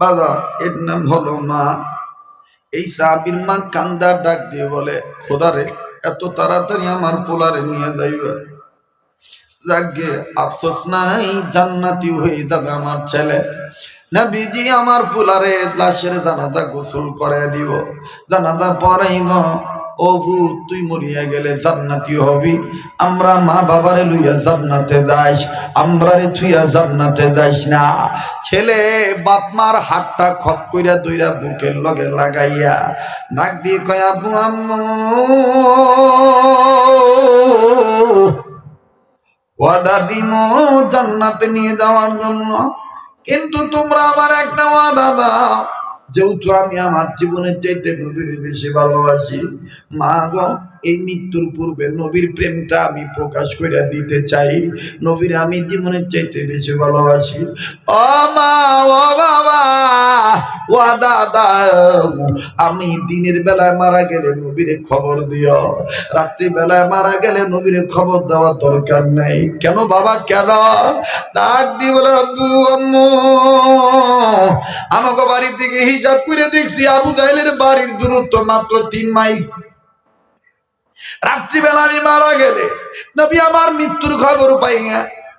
বাবা, এর নাম হলো মা। এই সাবির মা কান্দা ডাক দিয়ে বলে খোদারে এত তাড়াতাড়ি আমার পোলারে নিয়ে যাইবে? যাকে আফসোস নাই, জান্নাতি হয়ে যাবে আমার ছেলে। নবীজি আমার পোলারে লাশের জানাজা গোসল করে দিব। জানাজা পড়াইব। ভূত, তুই মরিয়া গেলে জান্নাতি হবি। আমরা মা বাবারে লইয়া জান্নাতে যাইস আমরা রে থুইয়া জান্নাতে যাইস না। ছেলে, বাপ মার হাতটা খপ কইরা দুইরা বুকের লগে লাগাইয়া নাক দিয়ে কয়া, আব্বু, আম্মু। ওয়াদা দিম জান্নাতে নিয়ে যাওয়ার জন্য। কিন্তু তোমরা আমার একটা ওয়াদা দাও। যেহেতু আমি আমার জীবনের চাইতে নবীর বেশি ভালোবাসি মা গো এই মৃত্যুর পূর্বে নবীর প্রেমটা আমি প্রকাশ করে দিতে চাই। নবীর আমি জীবনের চাইতে বেশি ভালোবাসি। ও মা, ও বাবা, ও দাদা, আমি দিনের বেলায় মারা গেলে নবীরে খবর দিও। রাত্রি বেলায় মারা গেলে নবীরে খবর দেওয়ার দরকার নেই। কেন বাবা, কেন? ডাক দি বলে, আব্বু, আম্মু আমাকে বাড়ির দিকে হিসাব করে দেখছি আবু জাহেলের বাড়ির দূরত্ব মাত্র তিন মাইল। রাত্রিবেলা আমি মারা গেলে। নবী আমার মৃত্যুর খবর পাই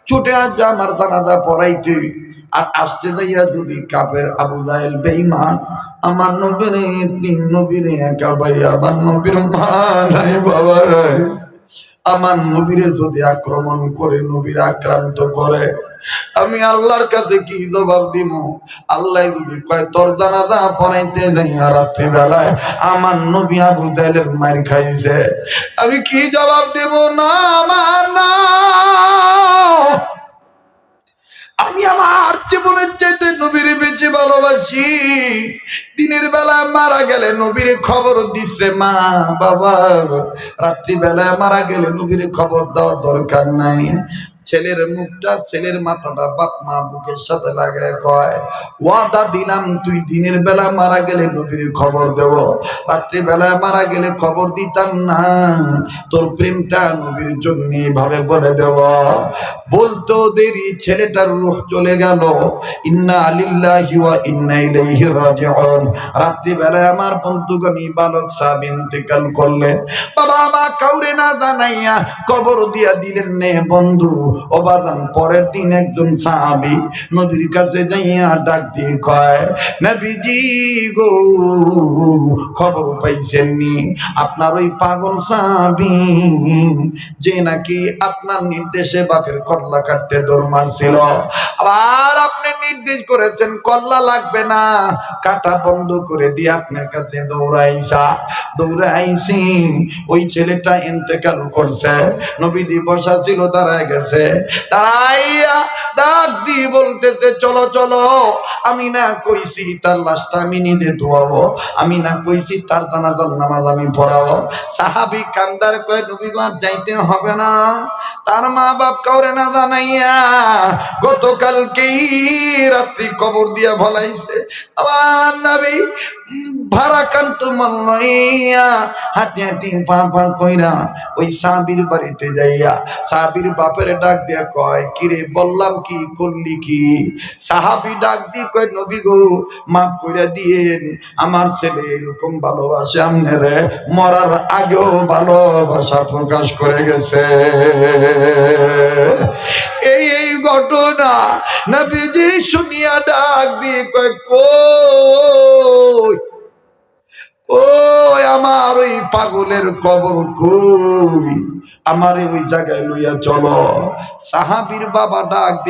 ছুটে আসবে আমার জানাজা পড়াইতে। আর আসতে যাইয়া যদি কাপের আবু জাহেল বেইমান আমার নবীরে, তিন নবীরে একা ভাই আমার নবীর মা নাই, বাবা নাই। আমার নবীরে যদি আক্রমণ করে নবীর আক্রান্ত করে, আমি আল্লাহর কাছে কি জবাব দিব? আল্লাহ যদি কয়, তোর জানাজা পড়াইতে যাই রাত্রি বেলায় আমার নবী আবু জাহেলের মার খাইছে। আমি কি জবাব দেব? না আমার না। আমি আমার জীবনের চাইতে নবীর ভালোবাসি। দিনের বেলা মারা গেলে নবীর খবর দিস রে মা, বাবা। রাত্রি বেলায় মারা গেলে নবীর খবর দেওয়ার দরকার নাই। ছেলের মুখটা, ছেলের মাথাটা বাপ মা বুকের সাথে লাগায় কয়, ওয়াদা দিলাম তুই দিনের বেলা মারা গেলে নবীর খবর দেব। রাত্রি বেলায় মারা গেলে খবর দিতাম না। তোর প্রেমটা নবীর জন্য ভাবে বলে দেব। বলতো দেরি, ছেলেটার রূহ চলে গেল। ইন্না আলিল্লাহি ওয়া ইন্না ইলাইহি রাজিউন। রাত্রি বেলায় আমার বন্ধুগণী বালক সাহেব ইন্তেকাল করলেন। বাবা, মা কাউরে না জানাইয়া কবর দিয়া দিলেন নে বন্ধু। অবাদান পরের দিন একজন সাহাবি নবীর কাছে যাইয়া ডাক দিয়ে কয়, নবীজি গো, খবর পাইছেন নি আপনার ওই পাগল সাহাবি যে নাকি আপনার নির্দেশে বাপের কল্লা কাটতে দৌড় মারছিল। আবার আপনি নির্দেশ করেছেন, কল্লা লাগবে না, কাটা বন্ধ করে দিয়ে আপনার কাছে দৌড়াইছা দৌড়াইছি ওই ছেলেটা ইন্তেকাল করছে নবীদি বসা ছিল, দাঁড়ায় গেছে। দিয়ে বলতেছে, চলো চলো, আমি না কইছি তার লাশটা আমি নিজে ধোয়াবো, আমি না কইছি তার জানাজার নামাজ আমি পড়াবো। সাহাবি কান্দার কয় যাইতে হবে না। তার মা বাপ কাউরে না জানাইয়া গতকালকেই রাত্রি কবর দিয়া ভলাইছে। আবার নবী ভারাকান্ত মল্লাইয়া হাতে হাতে পা পা কইরা ওই সাবির বাড়িতে যাইয়া সাবির বাপের ডাক দিয়া কয়, কিরে, বললাম কি, করলি কি? সাহাবি ডাক দিয়ে কয়, নবী গো, মাফ কইরা দিয়েন, আমার ছেলে এরকম ভালোবাসে আমনেরে, মরার আগেও ভালোবাসা প্রকাশ করে গেছে। এই এই ঘটনা নবীজি শুনিয়া ডাক দিয়ে কয়, কই? ওই আমার ওই পাগলের কবর কই? আমারে ওই জায়গায় লইয়া চলো। সাহাবির বাবা ডাক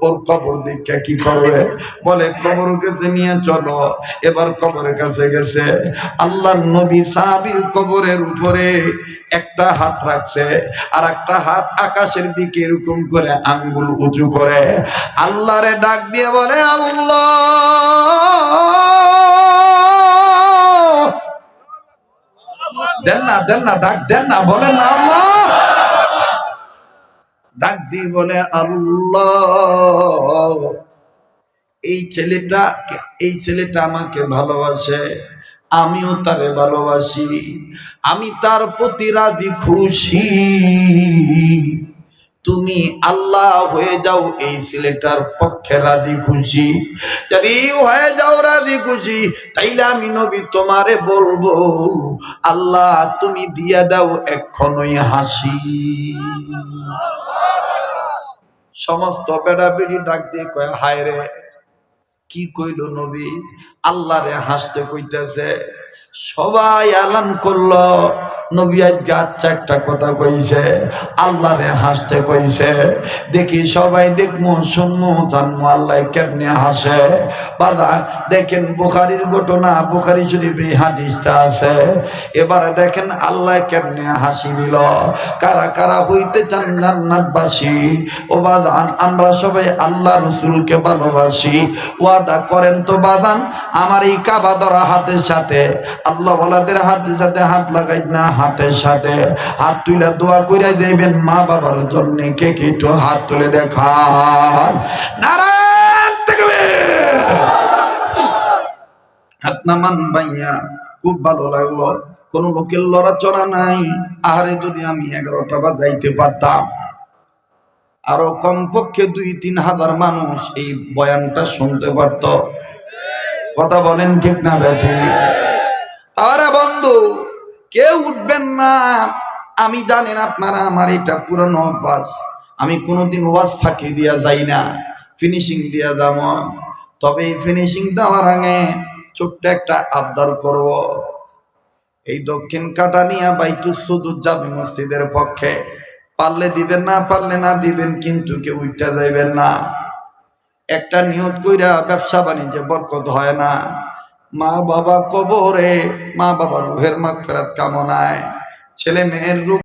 ওর কবর কি করবে? বলে, কবর কাছে নিয়ে চলো। এবার কবরের কাছে গেছে। আল্লাহ নবী সাহাবির কবরের উপরে একটা হাত রাখছে আর একটা হাত আকাশের দিকে এরকম করে আঙ্গুল উঁচু করে। আল্লাহরে ডাক দিয়ে বলে, আল্লাহ! দেন না দেন না, ডাক দেন না, বলেন না আল্লাহ। ডাক দিয়ে বলে, আল্লাহ, এই ছেলেটা এই ছেলেটা আমাকে ভালোবাসে, আমিও তারে ভালোবাসি, আমি তার প্রতি রাজি খুশি। তুমি আল্লাহ হয়ে যাও, এই ছেলেটার পক্ষে রাজি খুশি। যদি হয়ে যাও রাজি খুশি, তাইলে আমি নবী তোমারে বলব, আল্লাহ তুমি দিয়া দাও এক্ষণই হাসি। সমস্ত বেড়া বেড়ি ডাক দিয়ে কয়, হায় রে, কি কইল নবী? আল্লাহরে হাসতে কইতেছে। সবাই আলান করল নবী আজকে আচ্ছা একটা কথা কইছে, আল্লাহরে হাসতে কইছে, দেখি সবাই দেখমু, শুনমু, জানমু আল্লাহ কেমনে হাসে। বাদা দেখেন বুখারির ঘটনা, বুখারি শরীফ হাদিসটা আছে। এবারে দেখেন আল্লাহ কেমনে হাসি দিল। কারা কারা হইতে চান জান্নাতবাসী? ও বাজান, আমরা সবাই আল্লাহ রসুলকে ভালোবাসি। ওয়াদা করেন তো বাজান, আমার এই কাবা ধরা হাতের সাথে। আল্লাহ ওয়ালাদের হাতের সাথে হাত লাগাই না হাতের সাথে হাত তুলে দোয়া করে যাইবেন মা বাবার জন্য। কে কি একটু হাত তুলে দেখান। নারায়ণ। হাত নামান ভাইয়া, খুব ভালো লাগল। কোন লোকের লড়াচড়া নাই। আহারে যদি আমি এগারোটা বাজাইতে পারতাম। আরও কমপক্ষে দুই, তিন হাজার মানুষ এই বয়ানটা শুনতে পারত। কথা বলেন ঠিক না, বেঠি? আরে বন্ধু, কেউ উঠবেন না। আমি জানেন আপনারা আমার এটা পুরানো অভ্যাস। আমি কোনোদিন ওয়াজ ফাঁকি দিয়া যাই না। ফিনিশিং দিয়া যাব তবে এই ফিনিশিং দেওয়ার আগে ছোট্ট একটা আবদার করব। এই দক্ষিণ কাটানিয়া বাইতুস সুদুর যাবে মসজিদের পক্ষে। পারলে দিবেন না, পারলে না দিবেন, কিন্তু কেউ উঠতে যাইবেন না। একটা নিয়ত কইরা ব্যবসা বাণিজ্যে বরকত হয় না। মা বাবা কবরে মা বাবার রুহের মাগফেরাত কামনায় ছেলে মেয়ের রূপ